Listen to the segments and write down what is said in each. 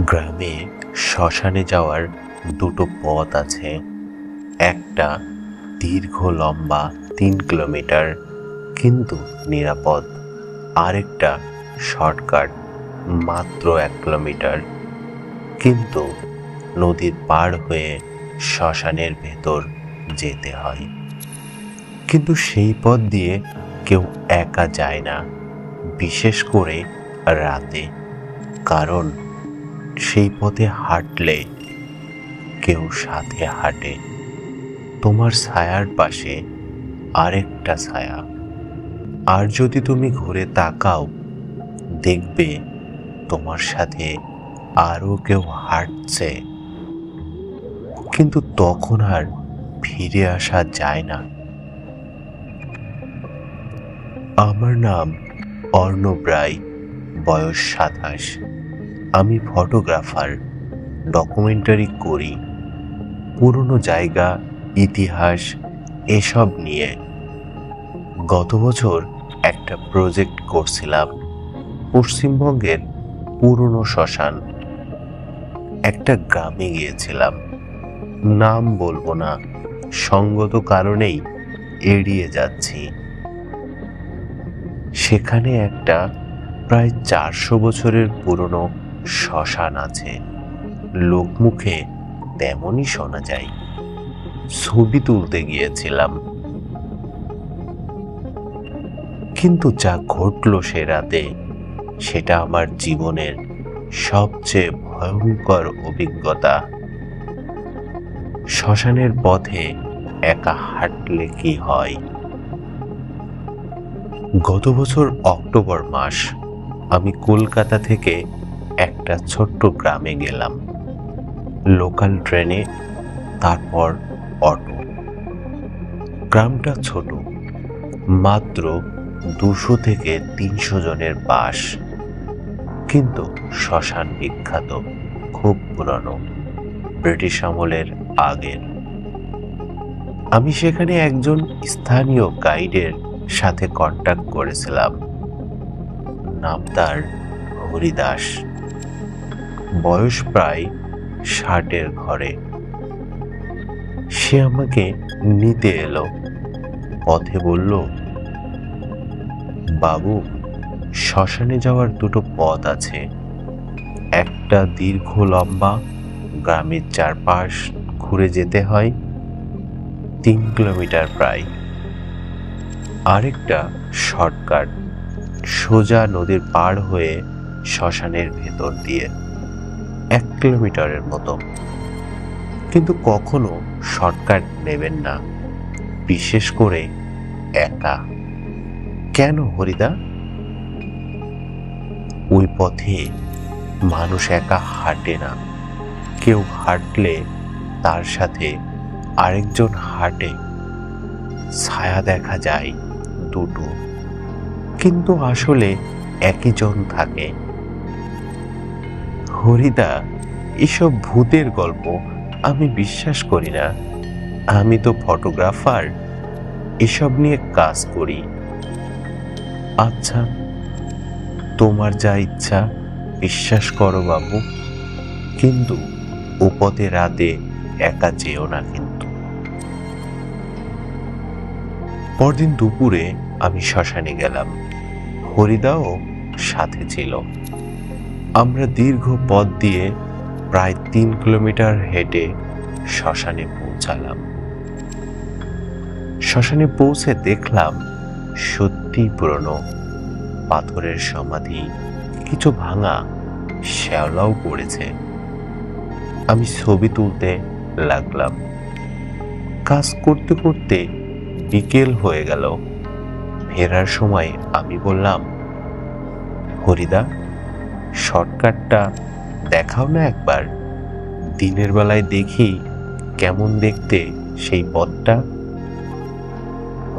গ্রামে শ্মশানে যাওয়ার দুটো পথ আছে। একটা দীর্ঘ লম্বা তিন কিলোমিটার, কিন্তু নিরাপদ। আরেকটা শর্টকাট, মাত্র এক কিলোমিটার। কিন্তু নদীর পার হয়ে শ্মশানের ভেতর যেতে হয়। কিন্তু সেই পথ দিয়ে কেউ একা যায় না, বিশেষ করে রাতে। কারণ সেই পথে হাঁটলে কেউ সাথে হাঁটে। তোমার ছায়ার পাশে আরেকটা ছায়া। আর যদি তুমি ঘুরে তাকাও, দেখবে তোমার সাথে আরও কেউ হাঁটছে। কিন্তু তখন আর ফিরে আসা যায় না। আমার নাম অর্ণব রায়, বয়স সাতাশ। আমি ফটোগ্রাফার, ডকুমেন্টারি করি, পুরনো জায়গা, ইতিহাস, এসব নিয়ে। গত বছর একটা প্রজেক্ট করছিলাম, পশ্চিমবঙ্গের পুরনো শ্মশান। একটা গ্রামে গিয়েছিলাম। নাম বলব না, সঙ্গত কারণেই এড়িয়ে যাচ্ছি। সেখানে একটা প্রায় চারশো বছরের পুরনো শ্মশান আছে। লোকমুখে তেমনই শোনা যায়। ছবি তুলতে গিয়েছিলাম। কিন্তু যা ঘটলো সে রাতে, সেটা আমার জীবনের সবচেয়ে ভয়ঙ্কর অভিজ্ঞতা। শ্মশানের পথে একা হাঁটলে কি হয়? গত বছর অক্টোবর মাস, আমি কলকাতা থেকে একটা ছোট্ট গ্রামে গেলাম। লোকাল ট্রেনে, তারপর অটো। গ্রামটা ছোট, মাত্র দুশো থেকে তিনশো জনের বাস। কিন্তু শ্মশান বিখ্যাত, খুব পুরনো, ব্রিটিশ আমলের আগের। আমি সেখানে একজন স্থানীয় গাইডের সাথে কন্ট্যাক্ট করেছিলাম। নাম তার হরিদাস। বয়স প্রায় ষাটের ঘরে। সে আমাকে নিতে এলো। পথে বলল, বাবু, শ্মশানে যাওয়ার দুটো পথ আছে। একটা দীর্ঘ লম্বা, গ্রামের চারপাশ ঘুরে যেতে হয়, তিন কিলোমিটার প্রায়। আরেকটা শর্টকাট, সোজা নদীর পার হয়ে শ্মশানের ভেতর দিয়ে। এক কিলোমিটারের মতো। কিন্তু কখনো শর্টকাট নেবেন না, বিশেষ করে একা। কেন, হরিদা? ওই পথে মানুষ একা হাঁটে না। কেউ হাঁটলে তার সাথে আরেকজন হাঁটে। ছায়া দেখা যায় দুটো। কিন্তু আসলে একই জন থাকে। হরিদা, এসব ভূতের গল্প আমি বিশ্বাস করি না। আমি তো ফটোগ্রাফার, এসব নিয়ে কাজ করি। আচ্ছা তোমার যা ইচ্ছা, বিশ্বাস করো বাবু। কিন্তু উপতে রাতে একা যেও না কিন্তু। পরদিন দুপুরে আমি শ্মশানে গেলাম। হরিদাও সাথে ছিল। আমরা দীর্ঘ পথ দিয়ে প্রায় তিন কিলোমিটার হেঁটে শ্মশানে পৌঁছালাম। শ্মশানে পৌঁছে দেখলাম সত্যি পুরনো পাথরের সমাধি, কিছু ভাঙা শ্যাওলাও পড়েছে। আমি ছবি তুলতে লাগলাম। কাজ করতে করতে বিকেল হয়ে গেল। ফেরার সময় আমি বললাম, হরিদা শর্টকাটটা দেখাও না একবার। দিনের বেলায় দেখি কেমন দেখতে সেই পথটা।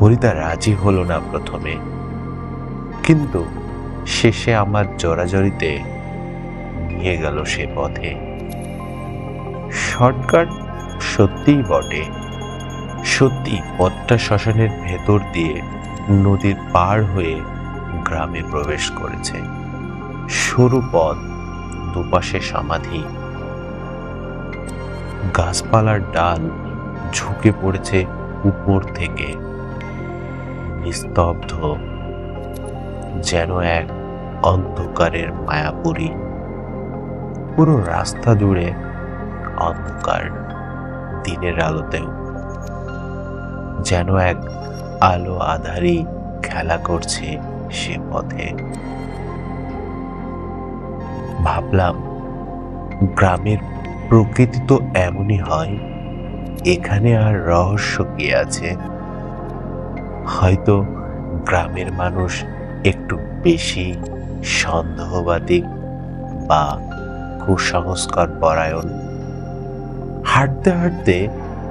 হরিদা রাজি হলো না প্রথমে। কিন্তু শেষে আমার জড়াজড়িতে নিয়ে গেল সে পথে। শর্টকাট সত্যিই বটে। সত্যি পথটা শ্মশানের ভেতর দিয়ে নদীর পার হয়ে গ্রামে প্রবেশ করেছে। সরু পথ, দুপাশে সমাধি। গাছপালার ডাল ঝুঁকে পড়েছে উপর থেকে। নিস্তব্ধ, যেন এক অন্ধকারের মায়াপুরী। পুরো রাস্তা জুড়ে অন্ধকার দিনের আলোতেও যেন এক আলো আধারি খেলা করছে সে পথে। ভাবলাম, গ্রামের প্রকৃতি তো এমনই হয়, এখানে আর রহস্য কি আছে? হয়তো গ্রামের মানুষ একটু বেশি সন্দেহবাদী বা কুসংস্কার পরায়ণ। হাঁটতে হাঁটতে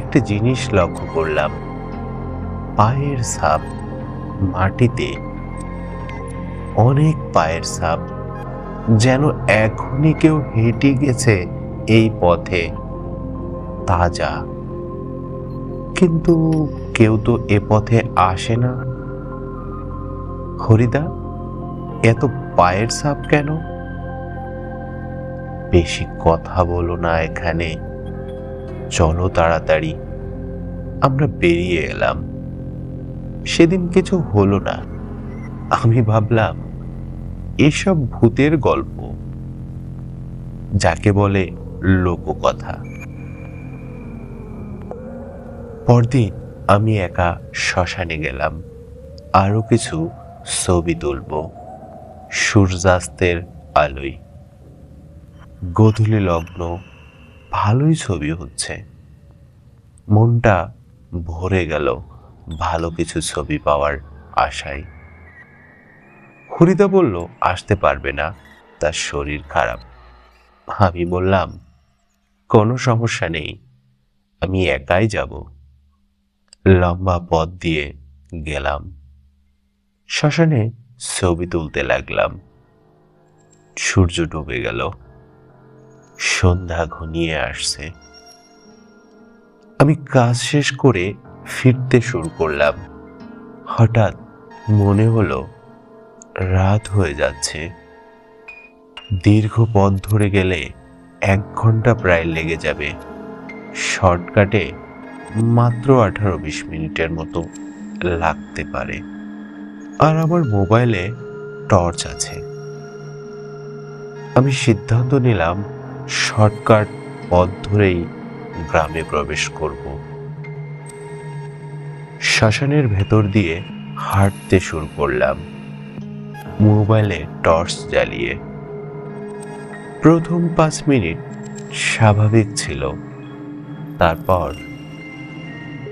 একটা জিনিস লক্ষ্য করলাম, পায়ের সাপ মাটিতে, অনেক পায়ের ছাপ যেন এখনই কেউ হেঁটে গেছে এই পথে। তাজা কিন্তু কেউ তো এ পথে আসে না। হরিদা, এত পায়ের সাপ কেন? বেশি কথা বলো না এখানে। চলো তাড়াতাড়ি। আমরা বেরিয়ে এলাম। সেদিন কিছু হলো না। আমি ভাবলাম এসব ভূতের গল্প, যাকে বলে লোককথা। পরদিন আমি একা শ্মশানে গেলাম। আরও কিছু ছবি তুলব। সূর্যাস্তের আলোয়। গধূলি লগ্ন, ভালোই ছবি হচ্ছে। মনটা ভরে গেল ভালো কিছু ছবি পাওয়ার আশায়। হরিদা বলল, আসতে পারবে না, তার শরীর খারাপ। আমি বললাম, কোনো সমস্যা নেই, আমি একাই যাব। লম্বা পথ দিয়ে গেলাম। শ্মশানে ছবি তুলতে লাগলাম। সূর্য ডুবে গেল। সন্ধ্যা ঘনিয়ে আসছে। আমি কাজ শেষ করে ফিরতে শুরু করলাম। হঠাৎ মনে হলো রাত হয়ে যাচ্ছে। দীর্ঘ পথ ধরে গেলে এক ঘণ্টা প্রায় লেগে যাবে। শর্টকাটে মাত্র আঠারো বিশ মিনিটের মতো লাগতে পারে। আর আমার মোবাইলে টর্চ আছে। আমি সিদ্ধান্ত নিলাম শর্টকাট পথ ধরেই গ্রামে প্রবেশ করব। শ্মশানের ভেতর দিয়ে হাঁটতে শুরু করলাম। মোবাইলে টর্চ জ্বালিয়ে। প্রথম পাঁচ মিনিট স্বাভাবিক ছিল। তারপর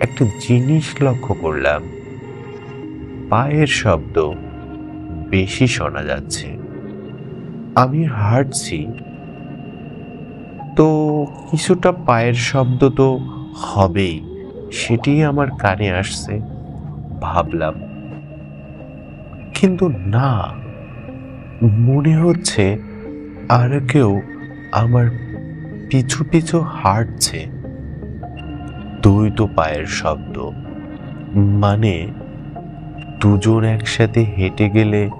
একটা জিনিস লক্ষ্য করলাম। পায়ের শব্দ বেশি শোনা যাচ্ছে। আমি হাঁটছি। তো কিছুটা পায়ের শব্দ তো হবেই সেটি আমার কানে আসছে। ভাবলাম কিন্তু না। মনে হচ্ছে আর কেউ আমার পিছু পিছু হাঁটছে। দুই তো পায়ের শব্দ। মানে দুজন একসাথে হেঁটে গেলে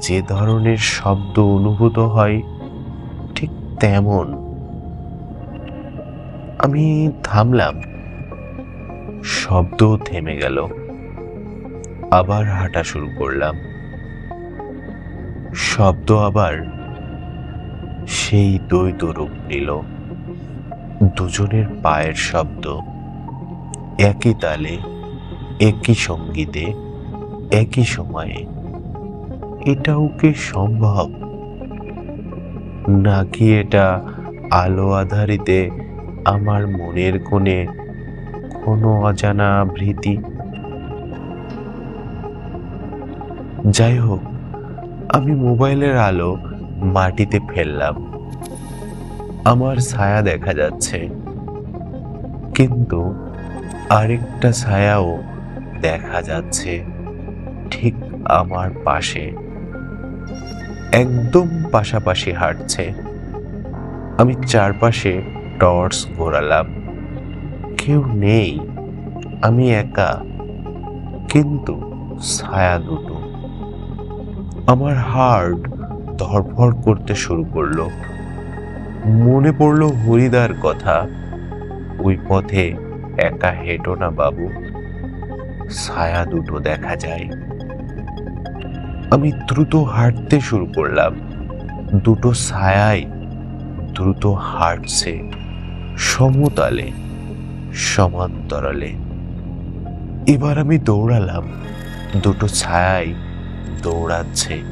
যে ধরনের শব্দ অনুভূত হয় ঠিক তেমন। আমি থামলাম। শব্দ থেমে গেল। আবার হাঁটা শুরু করলাম। শব্দ আবার সেই দ্বৈত রূপ নিল। দুজনের পায়ের শব্দ একই তালে, একই সঙ্গীতে, একই সময়ে। এটাও কি সম্ভব? নাকি এটা আলো আধারিতে আমার মনের কোণে কোনো অজানা ভীতি? যাই হোক আমি মোবাইলের আলো মাটিতে ফেললাম। আমার ছায়া দেখা যাচ্ছে। কিন্তু আরেকটা ছায়াও দেখা যাচ্ছে ঠিক আমার পাশে। একদম পাশাপাশি হাঁটছে। আমি চারপাশে টর্চ ঘোরালাম। কেউ নেই, আমি একা। কিন্তু ছায়া দুটো। আমার হার্ট ধরফর করতে শুরু করল। মনে পড়ল হরিদার কথা, ওই পথে একা হেঁটো না বাবু, ছায়া দুটো দেখা যায়। আমি দ্রুত হাঁটতে শুরু করলাম, দুটো ছায়াই দ্রুত হাঁটছে, সমতালে, সমান্তরালে। এবার আমি দৌড়ালাম, দুটো ছায়াই দৌড়াচ্ছে।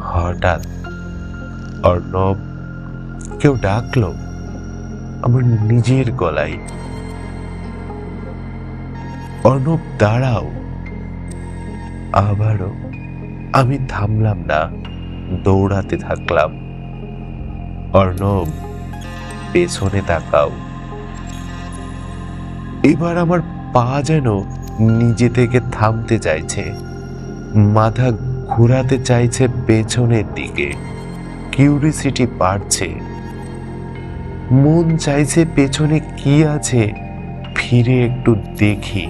হঠাৎ অর্ণব কেউ ডাকলো আমার নিজের গলায়। অর্ণব, দাঁড়াও। আবারও আমি থামলাম না, দৌড়াতে থাকলাম। অর্ণব, পেছনে তাকাও। এবার আমার পা যেন নিজে থেকে থামতে চাইছে। মাথা ঘোরাতে চাইছে পেছনের দিকে। কিউরিসিটি বাড়ছে। মন চাইছে পেছনে কি আছে, ফিরে একটু দেখি।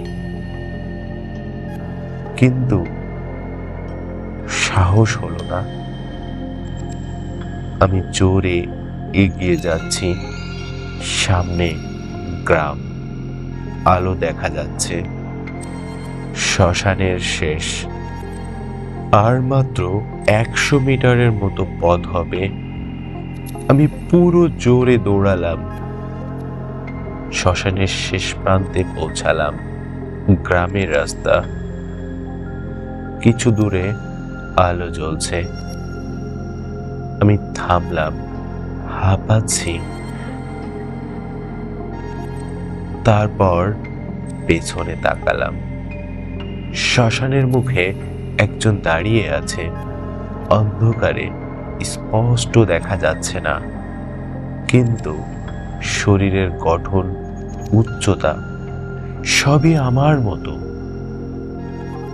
কিন্তু সাহস হলো না। আমি জোরে এগিয়ে যাচ্ছি। সামনে গ্রাম। আলো দেখা যাচ্ছে। শ্মশানের শেষ। আর মাত্র একশো মিটারের মতো পথ হবে। আমি পুরো জোরে দৌড়ালাম। শ্মশানের শেষ প্রান্তে পৌঁছালাম গ্রামের রাস্তা। কিছু দূরে আলো জ্বলছে। আমি থামলাম, হাঁপাচ্ছি। তারপর পেছনে তাকালাম। শ্মশানের মুখে একজন দাঁড়িয়ে আছে। অন্ধকারে স্পষ্ট দেখা যাচ্ছে না। কিন্তু শরীরের গঠন, উচ্চতা সবই আমার মতো।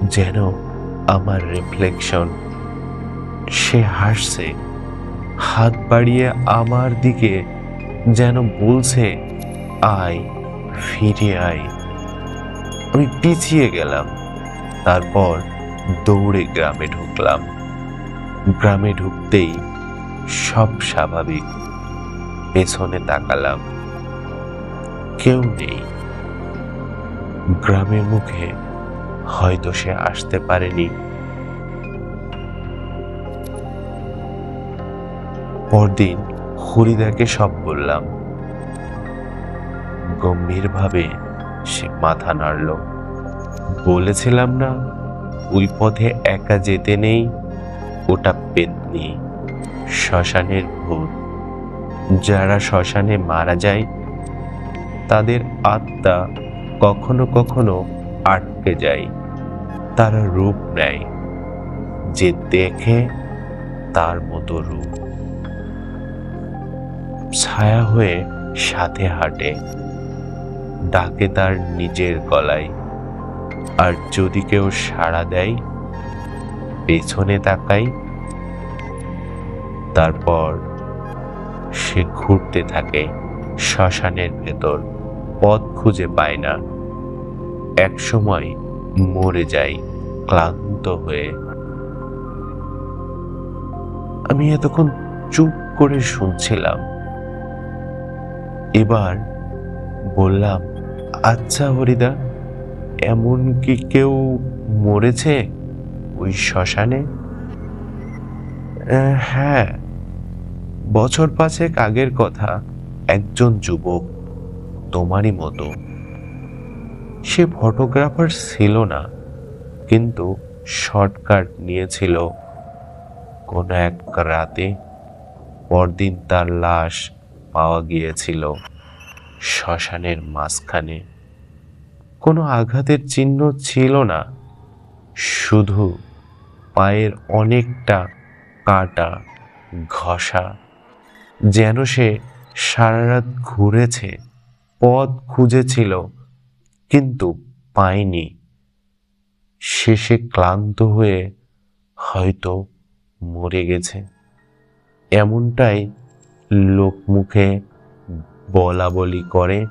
যেন আমার রিফ্লেকশন সে হাসছে, হাত বাড়িয়ে আমার দিকে যেন বলছে, আয়, ফিরে আয়। আমি পিছিয়ে গেলাম। তারপর দৌড়ে গ্রামে ঢুকলাম। গ্রামে ঢুকতেই সব স্বাভাবিক। পেছনে তাকালাম। কেউ নেই। গ্রামের মুখে হয়তো সে আসতে পারেনি। পরদিন হরিদাকে সব বললাম। গম্ভীরভাবে সে মাথা নাড়ল। বলেছিলাম না ওই পথে একা যেতে নেই, ওটা পেতনি, শ্মশানের ভূত যারা শ্মশানে মারা যায়, তাদের আত্মা কখনো কখনো আটকে যায়। তারা রূপ নেয়, যে দেখে তার মতো রূপ। ছায়া হয়ে সাথে হাঁটে, ডাকে তার নিজের গলায়। আর যদি কেউ সাড়া দেয়, পেছনে তাকাই তারপর সে ঘুরতে থাকে শ্মশানের ভেতর, পথ খুঁজে পায় না। এক সময় মরে যায়, ক্লান্ত হয়ে। আমি এতক্ষণ চুপ করে শুনছিলাম। এবার বললাম আচ্ছা হরিদা এমন কি কেউ মরেছে ওই শ্মশানে? হ্যাঁ বছর পাঁচেক আগের কথা, একজন যুবক তোমারই মতো। সে ফটোগ্রাফার ছিল না, কিন্তু শর্টকাট নিয়েছিল। কোনো এক রাতে পরদিন তার লাশ পাওয়া গিয়েছিল শ্মশানের মাঝখানে। কোনো আঘাতের চিহ্ন ছিল না। শুধু পায়ের অনেকটা কাটা ঘষা। যেন সে সারা রাত ঘুরেছে, পথ খুঁজেছিল, কিন্তু পায়নি। শেষে ক্লান্ত হয়ে হয়তো মরে গেছে। এমনটাই লোকমুখে বলা বলি করে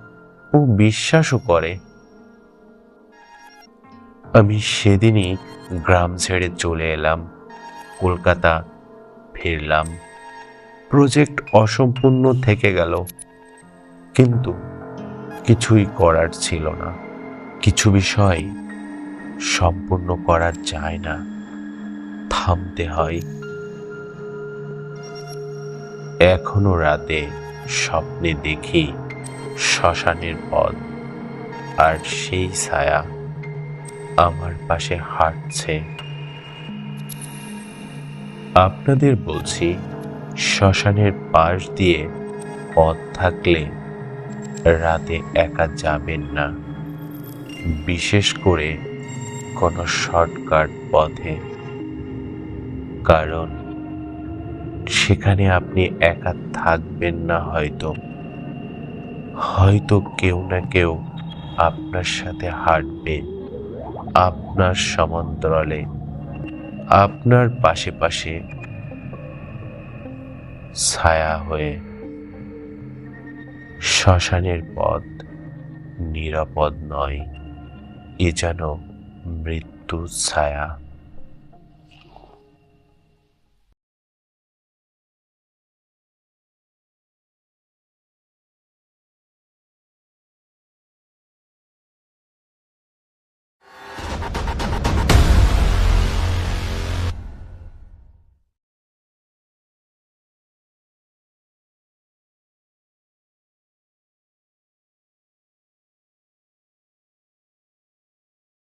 ও বিশ্বাসও করে। আমি সেদিনই গ্রাম ছেড়ে চলে এলাম, কলকাতা ফিরলাম। প্রজেক্ট অসম্পূর্ণ থেকে গেল, কিন্তু কিছুই করার ছিল না। কিছু বিষয় সম্পূর্ণ করা যায় না, থামতে হয়। এখনও রাতে স্বপ্নে দেখি শ্মশানের পথ আর সেই ছায়া। আমার পাশে হাঁটছে। আপনাদের বলছি, শ্মশানের পাশ দিয়ে পথ থাকলে রাতে একা যাবেন না। বিশেষ করে কোনো শর্টকাট পথে। কারণ সেখানে আপনি একা থাকবেন না হয়তো। হয়তো কেউ না কেউ আপনার সাথে হাঁটবে। আপনার সমান্তরালে, আপনার পাশে পাশে ছায়া হয়ে শ্মশানের পথ নিরাপদ নয়, এ যেন মৃত্যু ছায়া।